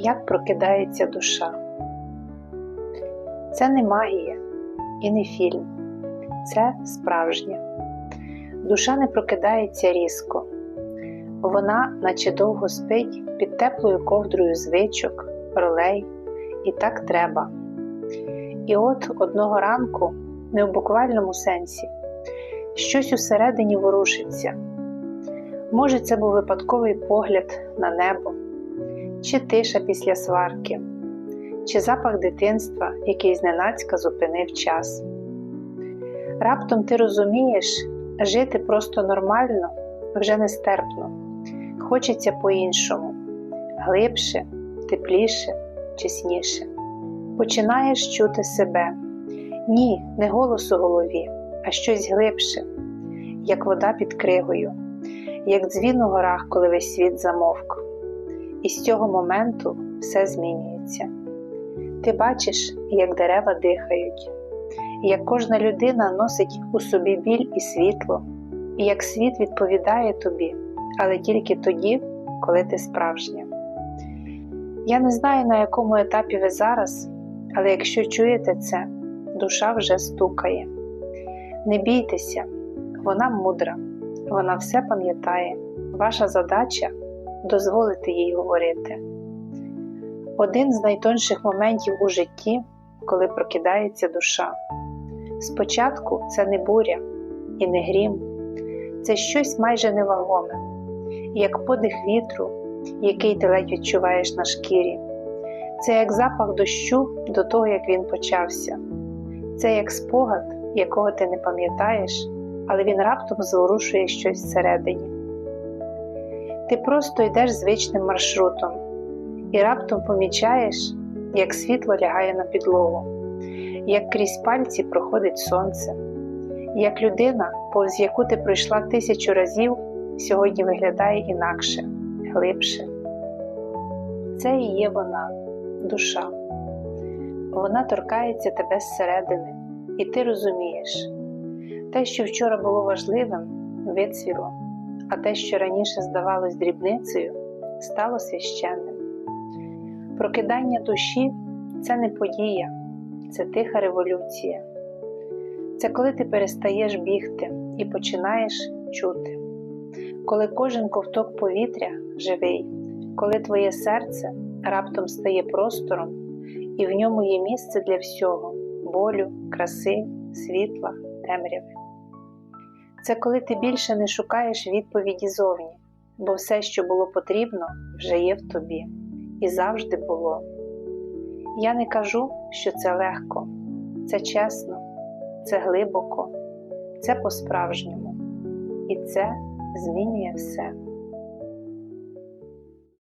Як прокидається душа? Це не магія і не фільм, це справжнє. Душа не прокидається різко, вона, наче довго спить під теплою ковдрою звичок, ролей, і так треба. І от одного ранку, не в буквальному сенсі, щось усередині ворушиться. Може, це був випадковий погляд на небо, чи тиша після сварки, чи запах дитинства, який зненацька зупинив час. Раптом ти розумієш, жити просто нормально вже нестерпно, хочеться по-іншому, глибше, тепліше, чесніше. Починаєш чути себе. Ні, не голос у голові, а щось глибше, як вода під кригою, як дзвін у горах, коли весь світ замовк. І з цього моменту все змінюється. Ти бачиш, як дерева дихають, як кожна людина носить у собі біль і світло, і як світ відповідає тобі, але тільки тоді, коли ти справжня. Я не знаю, на якому етапі ви зараз, але якщо чуєте це, душа вже стукає. Не бійтеся, вона мудра, вона все пам'ятає. Ваша задача дозволити їй говорити. Один з найтонших моментів у житті, коли прокидається душа. Спочатку це не буря і не грім, це щось майже невагоме, як подих вітру, який ти ледь відчуваєш на шкірі. Це як запах дощу до того, як він почався. Це як спогад, якого ти не пам'ятаєш, але він раптом зворушує щось всередині. Ти просто йдеш звичним маршрутом і раптом помічаєш, як світло лягає на підлогу, як крізь пальці проходить сонце, як людина, повз яку ти пройшла тисячу разів, сьогодні виглядає інакше, глибше. Це і є вона, душа. Вона торкається тебе зсередини, і ти розумієш, те, що вчора було важливим, вицвіло, а те, що раніше здавалось дрібницею, стало священним. Прокидання душі це не подія, це тиха революція. Це коли ти перестаєш бігти і починаєш чути, коли кожен ковток повітря живий, коли твоє серце раптом стає простором, і в ньому є місце для всього болю, краси, світла, темряви. Це коли ти більше не шукаєш відповіді зовні, бо все, що було потрібно, вже є в тобі. І завжди було. Я не кажу, що це легко, це чесно, це глибоко, це по-справжньому, і це змінює все.